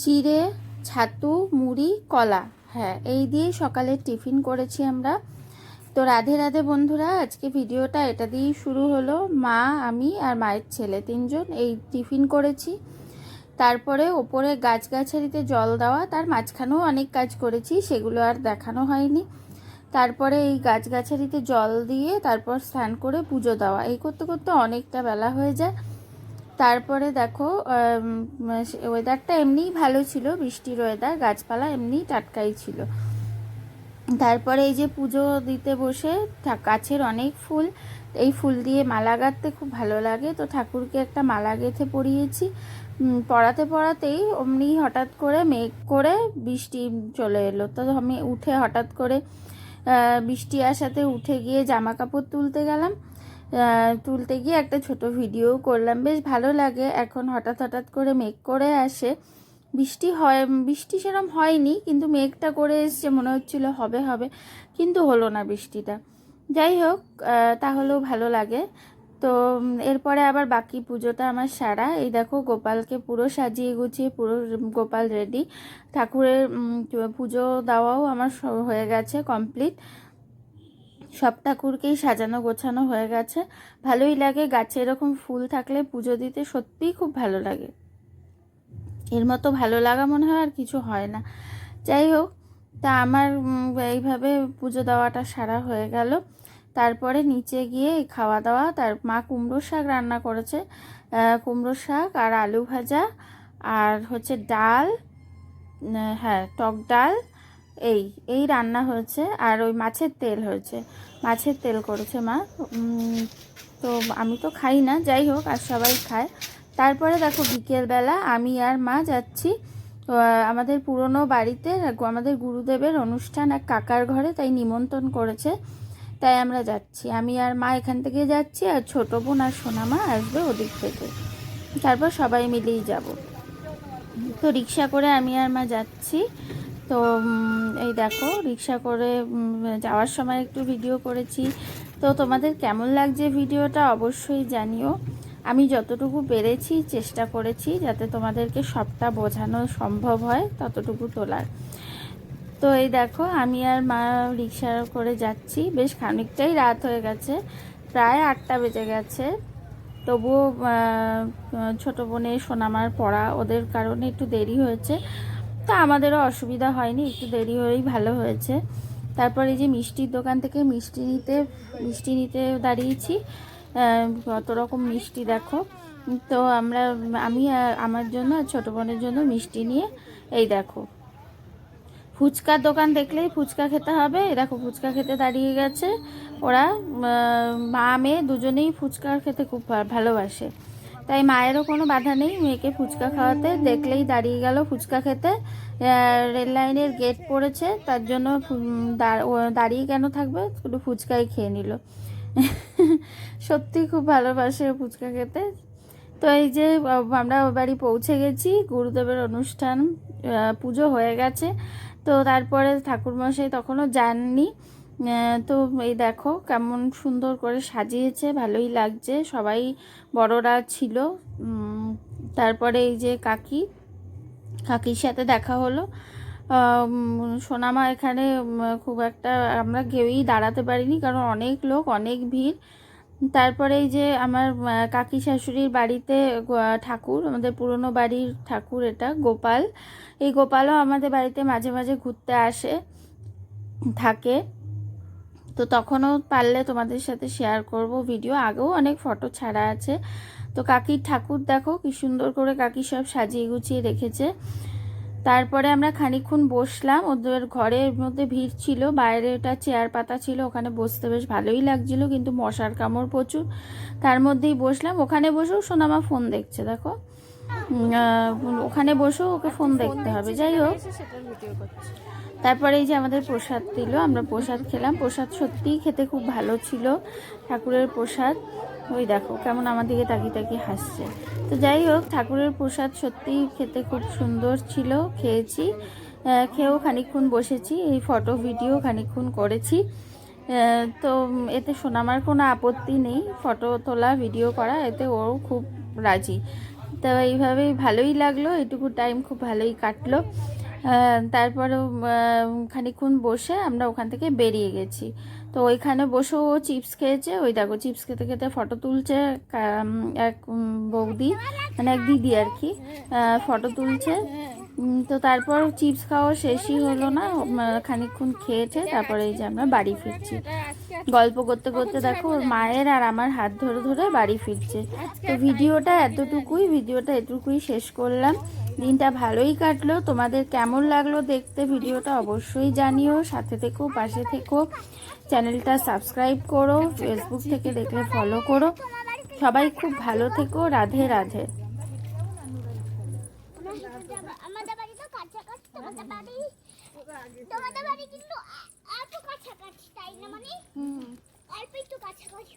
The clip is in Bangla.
চিড়ে, ছাতু, মুড়ি, কলা। হ্যাঁ এই দিয়ে সকালে টিফিন করেছি আমরা। তো রাধে রাধে বন্ধুরা, আজকে ভিডিওটা এটা দিয়েই শুরু হলো। মা, আমি আর মায়ের ছেলে তিনজন এই টিফিন করেছি। তারপরে ওপরে গাছগাছালিতে জল দেওয়া, তার মাঝখানেও অনেক কাজ করেছি, সেগুলো আর দেখানো হয়নি। তারপরে এই গাছগাছালিতে জল দিয়ে তারপর স্নান করে পুজো দেওয়া। এই করতে করতে অনেকটা বেলা হয়ে যায়। তারপরে দেখো ওয়েদারটা এমনিই ভালো ছিল, বৃষ্টির ওয়েদার গাছপালা এমনি টাটকাই ছিল। তারপরে এই যে পুজো দিতে বসে গাছের অনেক ফুল, এই ফুল দিয়ে মালা গাঁথতে খুব ভালো লাগে। তো ঠাকুরকে একটা মালা গেঁথে পরিয়েছি। পড়াতে পড়াতেই অমনি হঠাৎ করে মেঘ করে বৃষ্টি চলে এলো। তো আমি উঠে হঠাৎ করে বৃষ্টি আসাতে উঠে গিয়ে জামা কাপড় তুলতে গেলাম। তুলতে গিয়ে একটা ছোট ভিডিও করলাম। বেশ ভালো লাগে। এখন হঠাৎ হঠাৎ করে মেঘ করে আসে। বৃষ্টি হয় বৃষ্টি সেরকম হয়নি, কিন্তু মেঘটা করে এসছে। মনে হচ্ছিল হবে হবে, কিন্তু হলো না বৃষ্টিটা। যাই হোক তাহলেও ভালো লাগে। তো এরপরে আবার বাকি পুজোটা আমার সারা। এই দেখো, গোপালকে পুরো সাজিয়ে গুছিয়ে, পুরো গোপাল রেডি ঠাকুরের পুজো দেওয়াও আমার হয়ে গেছে কমপ্লিট সব ঠাকুরকেই সাজানো গোছানো হয়ে গেছে। ভালোই লাগে, গাছে এরকম ফুল থাকলে পুজো দিতে সত্যিই খুব ভালো লাগে। এর মতো ভালো লাগা মনে হয় আর কিছু হয় না। যাই হোক, তা আমার এইভাবে পুজো দেওয়াটা সারা হয়ে গেল। তারপরে নিচে গিয়ে খাওয়া দাওয়া, তার মা কুমড়ো শাক রান্না করেছে। কুমড়ো শাক আর আলু ভাজা, আর হচ্ছে ডাল হ্যাঁ টক ডাল এই এই রান্না হয়েছে আর ওই মাছের তেল হয়েছে। মাছের তেল করেছে মা। তো আমি তো খাই না, যাই হোক, আর সবাই খায়। তারপরে দেখো বিকেলবেলা আমি আর মা যাচ্ছি আমাদের পুরনো বাড়িতে, আমাদের গুরুদেবের অনুষ্ঠান এক কাকার ঘরে, তাই নিমন্ত্রণ করেছে। তাই আমরা যাচ্ছি। আমি আর মা এখান থেকে যাচ্ছি, আর ছোটো বোন আর সোনামা আসবে ওদিক থেকে। তারপর সবাই মিলেই যাব। তো রিক্সা করে আমি আর মা যাচ্ছি। তো এই দেখো, রিক্সা করে যাওয়ার সময় একটু ভিডিও করেছি। তো তোমাদের কেমন লাগছে ভিডিওটা অবশ্যই জানিও। আমি যতটুকু পেরেছি, চেষ্টা করেছি যাতে তোমাদেরকে সবটা বোঝানো সম্ভব হয় ততটুকু তোলার। তো এই দেখো, আমি আর মা রিক্সা করে যাচ্ছি। বেশ খানিকটাই রাত হয়ে গেছে, প্রায় আটটা বেজে গেছে। তবুও ছোটো বোনের সোনামার পড়া, ওদের কারণে একটু দেরি হয়েছে। তা আমাদেরও অসুবিধা হয়নি, একটু দেরি হয়েই ভালো হয়েছে। তারপর এই যে মিষ্টির দোকান থেকে মিষ্টি নিতে মিষ্টি নিতে দাঁড়িয়েছি। কত রকম মিষ্টি দেখো। তো আমরা, আমি আমার জন্য আর ছোটো বোনের জন্য মিষ্টি নিয়ে, এই দেখো। ফুচকার দোকান দেখলেই ফুচকা খেতে হবে। দেখো, ফুচকা খেতে দাঁড়িয়ে গেছে। ওরা মা, মেয়ে দুজনেই ফুচকা খেতে খুব ভালোবাসে। তাই মায়েরও কোনো বাধা নেই। মেয়েকে ফুচকা খাওয়াতে দেখলেই দাঁড়িয়ে গেল ফুচকা খেতে। রেল লাইনের গেট পড়েছে, তার জন্য দাঁড়িয়ে কেন থাকবে? শুধু ফুচকাই খেয়ে নিল। সত্যি খুব ভালোবাসে ফুচকা খেতে। তো এই যে আমরা বাড়ি পৌঁছে গেছি, গুরুদেবের অনুষ্ঠান পুজো হয়ে গেছে। তো তারপরে ঠাকুরমশাই তখনও যাননি। তো এই দেখো কেমন সুন্দর করে সাজিয়েছে, ভালোই লাগছে। সবাই বড়রা ছিল। তারপরে এই যে কাকি, কাকির সাথে দেখা হলো। সোনামা এখানে খুব একটা আমরা কেউই দাঁড়াতে পারিনি কারণ অনেক লোক, অনেক ভিড়। তারপরে এই যে আমার কাকি শাশুড়ির বাড়িতে ঠাকুর, আমাদের পুরনো বাড়ির ঠাকুর এটা, গোপাল। এই গোপালও আমাদের বাড়িতে মাঝে মাঝে ঘুরতে আসে, থাকে। তো তখনও পারলে তোমাদের সাথে শেয়ার করব ভিডিও আগেও অনেক ফটো ছাড়া আছে। তো কাকির ঠাকুর দেখো, কি সুন্দর করে কাকি সব সাজিয়ে গুছিয়ে রেখেছে। তারপরে আমরা খানিকক্ষণ বসলাম। ওদের ঘরের মধ্যে ভিড় ছিল, বাইরে ওটা চেয়ার পাতা ছিল, ওখানে বসতে বেশ ভালোই লাগছিল, কিন্তু মশার কামড় প্রচুর। তার মধ্যেই বসলাম। ওখানে বসেও সোনামা ফোন দেখছে, দেখো। ওখানে বসেও ওকে ফোন দেখতে হবে যাই হোক। তারপরে এই যে আমাদের প্রসাদ দিল আমরা প্রসাদ খেলাম। প্রসাদ সত্যিই খেতে খুব ভালো ছিল ঠাকুরের প্রসাদ। ওই দেখো কেমন আমার দিকে তাকিয়ে তাকিয়ে হাসছে। তো যাই হোক ঠাকুরের প্রসাদ সত্যিই খেতে খুব সুন্দর ছিল খেয়েছি। খেয়েও খানিকক্ষণ বসেছি এই ফটো ভিডিও খানিকক্ষণ করেছি। তো এতে সোনামার কোনো আপত্তি নেই ফটো তোলা ভিডিও করা এতে ওও খুব রাজি। তো এইভাবেই ভালোই লাগল এটুকু টাইম খুব ভালোই কাটলো। আহ, খানিকক্ষণ বসে আমরা ওখান থেকে বেরিয়ে গেছি। তো ওইখানে বসেও ও চিপস খেয়েছে ওই দেখো চিপস খেতে খেতে ফটো তুলছে এক বৌদি মানে এক দিদি আর কি ফটো তুলছে। তো তারপর চিপস খাওয়া শেষই হলো না উম, খানিকক্ষণ খেয়েছে তারপরে এই যে আমরা বাড়ি ফিরছি। গল্প করতে করতে দেখো ওর মায়ের আর আমার হাত ধরে ধরে বাড়ি ফিরছে। তো ভিডিওটা এতটুকুই ভিডিওটা এতটুকুই শেষ করলাম। দিনটা ভালোই কাটলো। তোমাদের কেমন লাগল দেখতে ভিডিওটা অবশ্যই জানিও। সাথে থেকো, পাশে থেকো। চ্যানেলটা সাবস্ক্রাইব করো, ফেসবুক থেকে দেখলে ফলো করো। সবাই খুব ভালো থেকো। রাধে রাধে। আমাদের বাড়ি তো তোমাদের বাড়ি তোমাদের বাড়ি কিন্তু এত কাছাকাছি তাই না মানে? অল্প একটু কাছাকাছি।